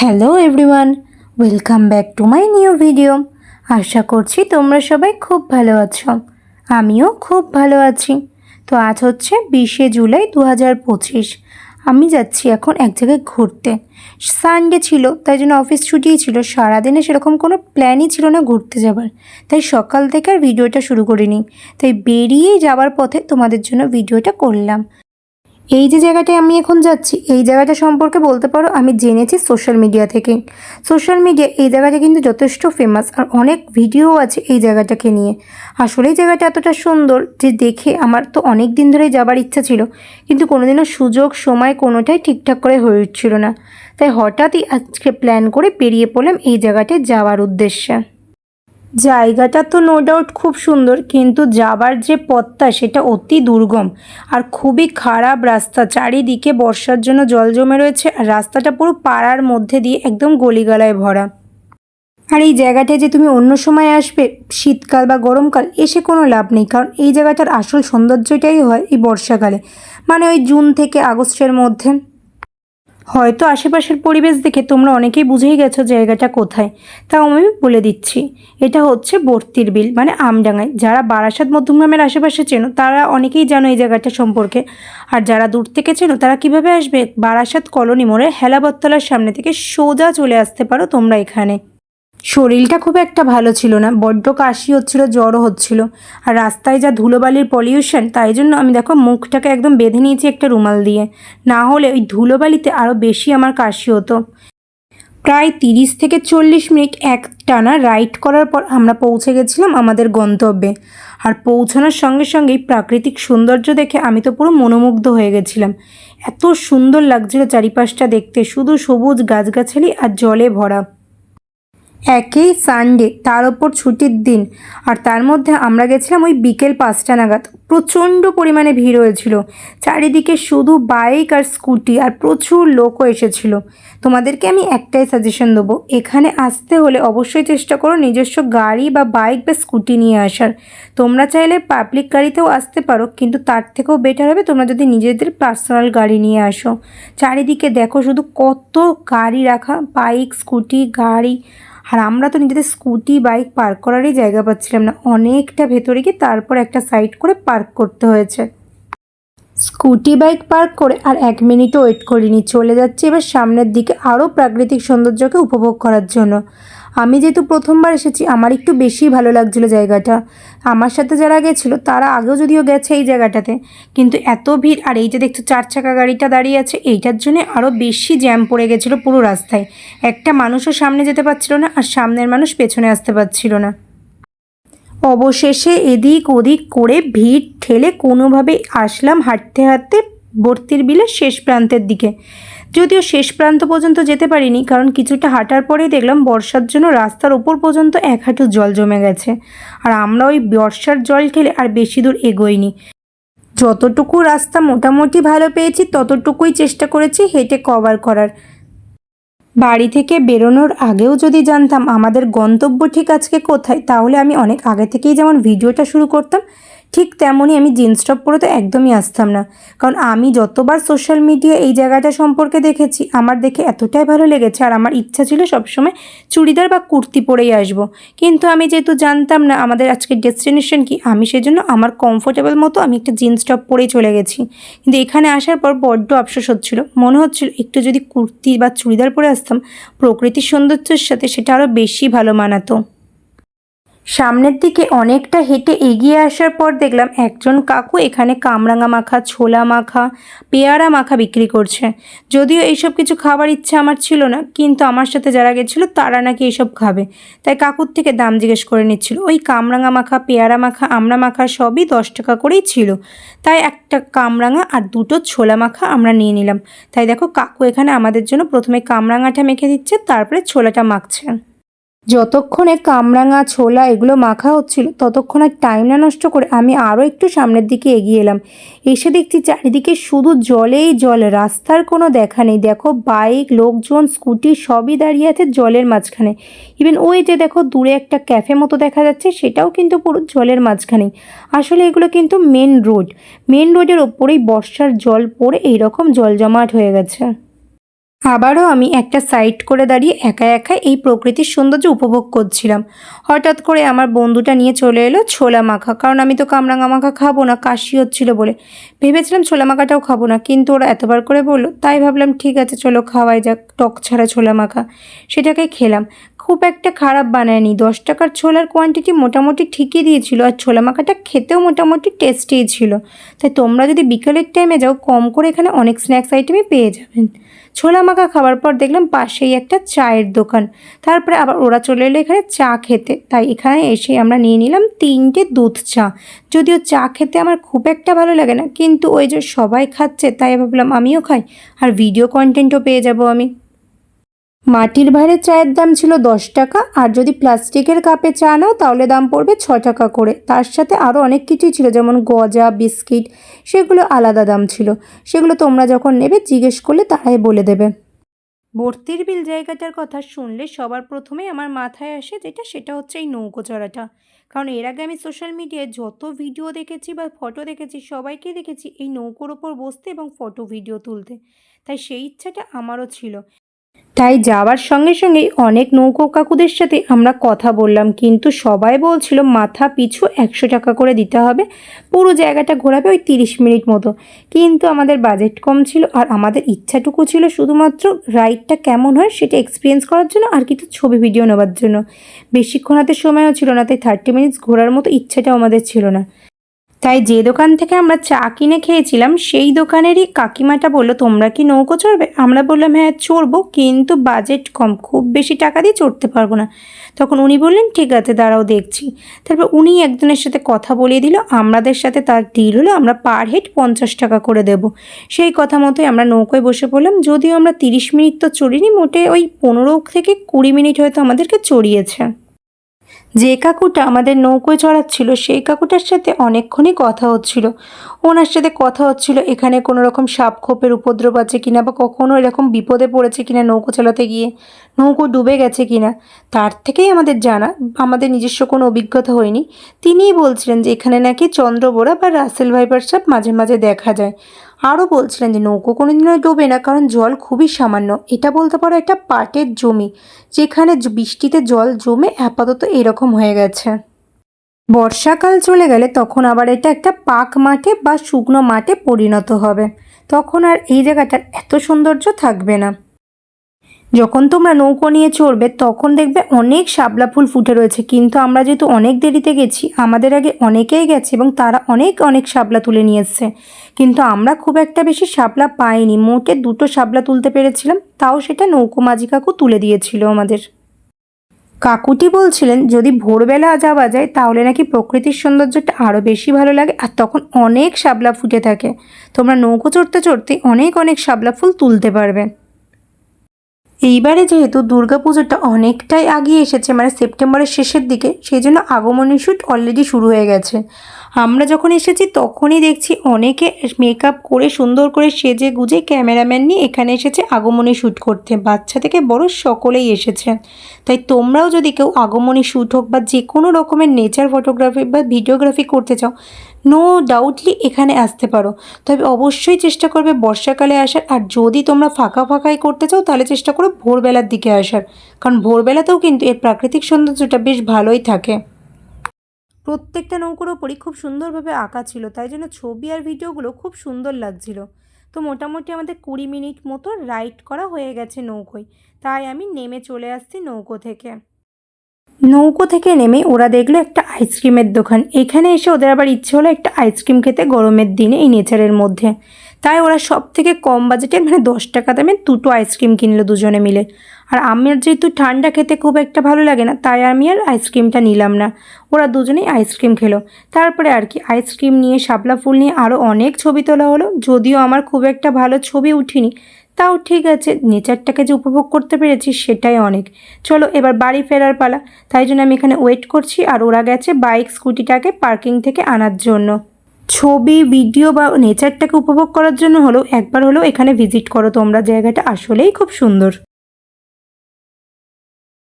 Hello everyone welcome back to my new video আশা করছি তোমরা সবাই খুব ভালো আছো। আমিও খুব ভালো আছি। তো আজ হচ্ছে বিশে জুলাই দু হাজার পঁচিশ। আমি যাচ্ছি এখন এক জায়গায় ঘুরতে। সানডে ছিল, তাই জন্য অফিস ছুটিই ছিল। সারাদিনে সেরকম কোনো প্ল্যানই ছিল না ঘুরতে যাবার। তাই সকাল থেকে আর ভিডিওটা শুরু করিনি। তাই বেরিয়েই যাওয়ার পথে তোমাদের জন্য ভিডিওটা করলাম। এই যে জায়গাটায় আমি এখন যাচ্ছি, এই জায়গাটা সম্পর্কে বলতে পারো, আমি জেনেছি সোশ্যাল মিডিয়া থেকে। সোশ্যাল মিডিয়া এই জায়গাটা কিন্তু যথেষ্ট ফেমাস আর অনেক ভিডিও আছে এই জায়গাটাকে নিয়ে। আসলে এই জায়গাটা এতটা সুন্দর যে দেখে আমার তো অনেক দিন ধরেই যাবার ইচ্ছা ছিল, কিন্তু কোনোদিনও সুযোগ, সময় কোনোটাই ঠিকঠাক করে হয়ে উঠছিল না। তাই হঠাৎই আজকে প্ল্যান করে বেরিয়ে পড়লাম এই জায়গাটায় যাওয়ার উদ্দেশ্যে। জায়গাটা তো নো ডাউট খুব সুন্দর, কিন্তু যাবার যে পথটা সেটা অতি দুর্গম। আর খুবই খারাপ রাস্তা, চারিদিকে বর্ষার জন্য জল জমে রয়েছে, আর রাস্তাটা পুরো পাড়ার মধ্যে দিয়ে একদম গলিগালায় ভরা। আর এই জায়গাটায় যে তুমি অন্য সময় আসবে, শীতকাল বা গরমকাল, এসে কোনো লাভ নেই, কারণ এই জায়গাটার আসল সৌন্দর্যটাই হয় এই বর্ষাকালে। মানে ওই জুন থেকে আগস্টের মধ্যে। হয়তো আশেপাশের পরিবেশ দেখে তোমরা অনেকেই বুঝেই গেছো জায়গাটা কোথায়। তাও আমি বলে দিচ্ছি, এটা হচ্ছে বর্তির বিল মানে আমডাঙ্গায়। যারা বারাসাত মধ্যমগ্রামের আশেপাশে চেনো, তারা অনেকেই জানো এই জায়গাটা সম্পর্কে। আর যারা দূর থেকে চেনো, তারা কীভাবে আসবে? বারাসাত কলোনি মোড়ে হেলাবত্তলার সামনে থেকে সোজা চলে আসতে পারো তোমরা এখানে। শরীরটা খুব একটা ভালো ছিল না, বড্ড কাশি হচ্ছিল, জ্বরও হচ্ছিল। আর রাস্তায় যা ধুলোবালির পলিউশন তাই জন্য আমি দেখো মুখটাকে একদম বেঁধে নিয়েছি একটা রুমাল দিয়ে। না হলে ওই ধুলোবালিতে আরও বেশি আমার কাশি হতো। প্রায় তিরিশ থেকে চল্লিশ মিনিট এক টানা রাইড করার পর আমরা পৌঁছে গেছিলাম আমাদের গন্তব্যে। আর পৌঁছানোর সঙ্গে সঙ্গেই প্রাকৃতিক সৌন্দর্য দেখে আমি তো পুরো মনোমুগ্ধ হয়ে গেছিলাম। এত সুন্দর লাগছিল চারিপাশটা দেখতে, শুধু সবুজ গাছগাছালি আর জলে ভরা। একেই সানডে তার ওপর ছুটির দিন। আর তার মধ্যে আমরা গেছিলাম ওই বিকেল পাঁচটা নাগাদ। প্রচণ্ড পরিমাণে ভিড় হয়েছিল। চারিদিকে শুধু বাইক আর স্কুটি আর প্রচুর লোকও এসেছিল। তোমাদেরকে আমি একটাই সাজেশন দেবো। এখানে আসতে হলে অবশ্যই চেষ্টা করো নিজস্ব গাড়ি বা বাইক বা স্কুটি নিয়ে আসার। তোমরা চাইলে পাবলিক গাড়িতেও আসতে পারো, কিন্তু তার থেকেও বেটার হবে তোমরা যদি নিজেদের পার্সোনাল গাড়ি নিয়ে আসো। চারিদিকে দেখো শুধু কত গাড়ি রাখা, বাইক, স্কুটি, গাড়ি আর আমরা তো নিজেদের স্কুটি, বাইক পার্ক করারই জায়গা পাচ্ছিলাম না। অনেকটা ভেতরে গিয়ে তারপর একটা সাইড করে পার্ক করতে হয়েছে। স্কুটি বাইক পার্ক করে আর এক মিনিটও ওয়েট করিনি। চলে যাচ্ছি এবার সামনের দিকে আরও প্রাকৃতিক সৌন্দর্যকে উপভোগ করার জন্য। আমি যেহেতু প্রথমবার এসেছি, আমার একটু বেশি ভালো লাগছিল জায়গাটা। আমার সাথে যারা গেছিল, তারা আগেও যদিও গেছে এই জায়গাটাতে, কিন্তু এত ভিড় আর এই যে দেখছ চার চাকা গাড়িটা দাঁড়িয়ে আছে, এইটার জন্য আরও বেশি জ্যাম পড়ে গেছিল পুরো রাস্তায়। একটা মানুষও সামনে যেতে পারছিল না আর সামনের মানুষ পেছনে আসতে পারছিল না। অবশেষে এদিক ওদিক করে ভিড় ঠেলে কোনোভাবে আসলাম হাঁটতে হাঁটতে ভর্তির বিলের শেষ প্রান্তের দিকে। যদিও শেষ প্রান্ত পর্যন্ত যেতে পারিনি, কারণ কিছুটা হাঁটার পরেই দেখলাম বর্ষার জন্য রাস্তার ওপর পর্যন্ত এক হাঁটু জল জমে গেছে। আর আমরা ওই বর্ষার জল ঠেলে আর বেশি দূর এগোইনি। যতটুকু রাস্তা মোটামুটি ভালো পেয়েছি, ততটুকুই চেষ্টা করেছি হেঁটে কভার করার। বাড়ি থেকে বেরোনোর আগেও যদি জানতাম আমাদের গন্তব্য ঠিক আজকে কোথায়, তাহলে আমি অনেক আগে থেকেই যেমন ভিডিওটা শুরু করতাম ঠিক তেমনই আমি জিন্স টপ পরে তো একদমই আসতাম না। কারণ আমি যতবার সোশ্যাল মিডিয়া এই জায়গাটা সম্পর্কে দেখেছি, আমার দেখে এতটাই ভালো লেগেছে আর আমার ইচ্ছা ছিল সবসময় চুড়িদার বা কুর্তি পরেই আসব। কিন্তু আমি যেহেতু জানতাম না আমাদের আজকের ডেস্টিনেশন কি, আমি সেজন্য আমার কমফোর্টেবল মতো আমি একটা জিন্স টপ পরেই চলে গেছি। কিন্তু এখানে আসার পর বড্ড আফসোস হচ্ছিল। মনে হচ্ছিল একটু যদি কুর্তি বা চুড়িদার পরে আসতাম, প্রকৃতির সৌন্দর্যের সাথে সেটা আরও বেশি ভালো মানাতো। সামনের দিকে অনেকটা হেঁটে এগিয়ে আসার পর দেখলাম একজন কাকু এখানে কামরাঙা মাখা, ছোলা মাখা, পেয়ারা মাখা বিক্রি করছে। যদিও এইসব কিছু খাবার ইচ্ছা আমার ছিল না, কিন্তু আমার সাথে যারা গেছিল তারা নাকি এইসব খাবে। তাই কাকুর থেকে দাম জিজ্ঞেস করে নিচ্ছিল। ওই কামরাঙা মাখা, পেয়ারা মাখা আমড়া মাখা সবই দশ টাকা করেই ছিল। তাই একটা কামরাঙা আর দুটো ছোলা মাখা আমরা নিয়ে নিলাম। তাই দেখো, কাকু এখানে আমাদের জন্য প্রথমে কামরাঙাটা মেখে দিচ্ছে, তারপরে ছোলাটা মাখছে। যতক্ষণে কামরাঙা ছোলা এগুলো মাখা হচ্ছিল, ততক্ষণ আর টাইম না নষ্ট করে আমি আরও একটু সামনের দিকে এগিয়ে এলাম। এসে দেখছি চারিদিকে শুধু জলেই জল, রাস্তার কোনো দেখা নেই। দেখো বাইক, লোকজন স্কুটি সবই দাঁড়িয়ে আছে জলের মাঝখানে। ইভেন ওই যে দেখো দূরে একটা ক্যাফে মতো দেখা যাচ্ছে, সেটাও কিন্তু পুরো জলের মাঝখানে। আসলে এগুলো কিন্তু মেন রোড মেন রোডের ওপরেই বর্ষার জল পড়ে, এইরকম জল জমাট হয়ে গেছে। আবারও আমি একটা সাইড করে দাঁড়িয়ে একা একা এই প্রকৃতির সৌন্দর্য উপভোগ করছিলাম। হঠাৎ করে আমার বন্ধুটা নিয়ে চলে এলো ছোলা মাখা। কারণ আমি তো কামরাঙা মাখা খাব না, কাশি হচ্ছিল বলে। ভেবেছিলাম ছোলা মাখাটাও খাব না, কিন্তু ওরা এতবার করে বলল, তাই ভাবলাম ঠিক আছে, চলো খাওয়াই যাক, টক ছাড়া ছোলা মাখা। সেটাকে খেলাম। খুব একটা খারাপ বানায়নি। দশ টাকার ছোলার কোয়ান্টিটি মোটামুটি ঠিকই দিয়েছিল, আর ছোলা মাখাটা খেতেও মোটামুটি টেস্টিই ছিল। তাই তোমরা যদি বিকেলের টাইমে যাও, কম করে এখানে অনেক স্ন্যাক্স আইটেমই পেয়ে যাবেন। ছোলা মাখা খাওয়ার পর দেখলাম পাশেই একটা চায়ের দোকান। তারপরে আবার ওরা চলে এলো এখানে চা খেতে। তাই এখানে এসে আমরা নিয়ে নিলাম তিনটে দুধ চা। যদিও চা খেতে আমার খুব একটা ভালো লাগে না, কিন্তু ওই যে সবাই খাচ্ছে তাই ভাবলাম আমিও খাই, আর ভিডিও কন্টেন্টও পেয়ে যাব আমি। মাটির ভাঁড়ে চায়ের দাম ছিল দশ টাকা, আর যদি প্লাস্টিকের কাপে চা নাও, তাহলে দাম পড়বে ছ টাকা করে। তার সাথে আরও অনেক কিছুই ছিল, যেমন গজা, বিস্কিট, সেগুলো আলাদা দাম ছিল। সেগুলো তোমরা যখন নেবে, জিজ্ঞেস করলে তারাই বলে দেবে। ভর্তির বিল জায়গাটার কথা শুনলে সবার প্রথমেই আমার মাথায় আসে যেটা, সেটা হচ্ছে এই নৌকো চড়াটা। কারণ এর আগে আমি সোশ্যাল মিডিয়ায় যত ভিডিও দেখেছি বা ফটো দেখেছি সবাইকে দেখেছি এই নৌকোর ওপর বসতে এবং ফটো ভিডিও তুলতে। তাই সেই ইচ্ছাটা আমারও ছিল। তাই যাওয়ার সঙ্গে সঙ্গেই অনেক নৌকো কাকুদের সাথে আমরা কথা বললাম। কিন্তু সবাই বলছিল, মাথা পিছু একশো টাকা করে দিতে হবে। পুরো জায়গাটা ঘোরাবে ওই তিরিশ মিনিট মতো। কিন্তু আমাদের বাজেট কম ছিল আর আমাদের ইচ্ছাটুকু ছিল শুধুমাত্র রাইডটা কেমন হয় সেটা এক্সপিরিয়েন্স করার জন্য আর কিছু ছবি ভিডিও নেওয়ার জন্য। বেশিক্ষণ হাতে সময়ও ছিল না, তাই থার্টি মিনিটস ঘোরার মতো ইচ্ছাটাও আমাদের ছিল না। তাই যে দোকান থেকে আমরা চা কিনে খেয়েছিলাম, সেই দোকানেরই কাকিমাটা বলল, তোমরা কি নৌকো চড়বে? আমরা বললাম হ্যাঁ চড়বো, কিন্তু বাজেট কম, খুব বেশি টাকা দিয়ে চড়তে পারব না। তখন উনি বললেন, ঠিক আছে, দাঁড়াও, দেখছি। তারপর উনি একজনের সাথে কথা বলিয়ে দিল, আমাদের সাথে তার ডিল হলো, আমরা পার হেড পঞ্চাশ টাকা করে দেব। সেই কথা মতোই আমরা নৌকোয় বসে পড়লাম, যদিও আমরা তিরিশ মিনিট তো চড়িনি, মোটে ওই পনেরো থেকে কুড়ি মিনিট হয়তো আমাদেরকে চড়িয়েছে। যে কাকুটা আমাদের নৌকোয় চড়াচ্ছিল, সেই কাকুটার সাথে অনেকক্ষণই কথা হচ্ছিল। ওনার সাথে কথা হচ্ছিল, এখানে কোনো রকম সাপ খোপের উপদ্রব আছে কিনা বা কখনো এরকম বিপদে পড়েছে কিনা নৌকো চালাতে গিয়ে, নৌকো ডুবে গেছে কিনা, তার থেকেই আমাদের জানা, আমাদের নিজস্ব কোনো অভিজ্ঞতা হয়নি। তিনিই বলছিলেন যে এখানে নাকি চন্দ্রবোরা বা রাসেল ভাইপার সাপ মাঝে মাঝে দেখা যায়। আরও বলছিলেন যে নৌকো কোনো দিনও ডোবে না, কারণ জল খুবই সামান্য। এটা বলতে পারো একটা পাটের জমি, যেখানে বৃষ্টিতে জল জমে আপাতত এরকম হয়ে গেছে। বর্ষাকাল চলে গেলে তখন আবার এটা একটা পাক মাঠে বা শুকনো মাঠে পরিণত হবে। তখন আর এই জায়গাটার এত সৌন্দর্য থাকবে না। যখন তোমরা নৌকো নিয়ে চড়বে, তখন দেখবে অনেক শাপলা ফুল ফুটে রয়েছে। কিন্তু আমরা যেহেতু অনেক দেরিতে গেছি, আমাদের আগে অনেকেই গেছে এবং তারা অনেক অনেক শাপলা তুলে নিয়ে এসছে। কিন্তু আমরা খুব একটা বেশি শাপলা পাইনি। মোটে দুটো শাপলা তুলতে পেরেছিলাম, তাও সেটা নৌকো মাঝি কাকু তুলে দিয়েছিল আমাদের। কাকুটি বলছিলেন, যদি ভোরবেলা যাওয়া যায়, তাহলে নাকি প্রকৃতির সৌন্দর্যটা আরও বেশি ভালো লাগে। আর তখন অনেক শাপলা ফুটে থাকে। তোমরা নৌকো চড়তে চড়তে অনেক অনেক শাপলা ফুল তুলতে পারবে। এইবারে যেহেতু দুর্গাপুজোটা অনেকটাই আগিয়ে এসেছে মানে সেপ্টেম্বরের শেষের দিকে, সেই জন্য আগমনী শ্যুট অলরেডি শুরু হয়ে গেছে। আমরা যখন এসেছি তখনই দেখছি অনেকে মেকআপ করে, সুন্দর করে সেজে গুজে ক্যামেরাম্যান নিয়ে এখানে এসেছে আগমনী শ্যুট করতে। বাচ্চা থেকে বড় সকলেই এসেছে। তাই তোমরাও যদি কেউ আগমনী শ্যুট হোক বা যে কোনো রকমের নেচার ফটোগ্রাফি বা ভিডিওগ্রাফি করতে চাও নো ডাউটলি এখানে আসতে পারো। তবে অবশ্যই চেষ্টা করবে বর্ষাকালে আসার। আর যদি তোমরা ফাঁকা ফাঁকাই করতে চাও, তাহলে চেষ্টা করো ভোরবেলার দিকে আসার। কারণ ভোরবেলাতেও কিন্তু এর প্রাকৃতিক সৌন্দর্যটা বেশ ভালোই থাকে। প্রত্যেকটা নৌকোর ওপরই খুব সুন্দরভাবে আঁকা ছিল, তাই জন্য ছবি আর ভিডিওগুলো খুব সুন্দর লাগছিল। তো মোটামুটি আমাদের কুড়ি মিনিট মতো রাইড করা হয়ে গেছে নৌকোয়, তাই আমি নেমে চলে আসছি নৌকো থেকে। নৌকো থেকে নেমে ওরা দেখল একটা আইসক্রিমের দোকান। এখানে এসে ওদের আবার ইচ্ছে হলো একটা আইসক্রিম খেতে গরমের দিনে এই নেচারের মধ্যে। তাই ওরা সব থেকে কম বাজেটে মানে দশ টাকা দামে দুটো আইসক্রিম কিনলো দুজনে মিলে। আর আমার যেহেতু ঠান্ডা খেতে খুব একটা ভালো লাগে না, তাই আমি আর আইসক্রিমটা নিলাম না। ওরা দুজনেই আইসক্রিম খেলো। তারপরে আর কি আইসক্রিম নিয়ে শাপলা ফুল নিয়ে আরও অনেক ছবি তোলা হলো। যদিও আমার খুব একটা ভালো ছবি উঠিনি তাও ঠিক আছে, নেচারটাকে যে উপভোগ করতে পেরেছি সেটাই অনেক। চলো এবার বাড়ি ফেরার পালা। তাই জন্য আমি এখানে ওয়েট করছি আর ওরা গেছে বাইক স্কুটিটাকে পার্কিং থেকে আনার জন্য। ছবি ভিডিও বা নেচারটাকে উপভোগ করার জন্য হলেও একবার হলেও এখানে ভিজিট করো, তোমরা জায়গাটা আসলেই খুব সুন্দর।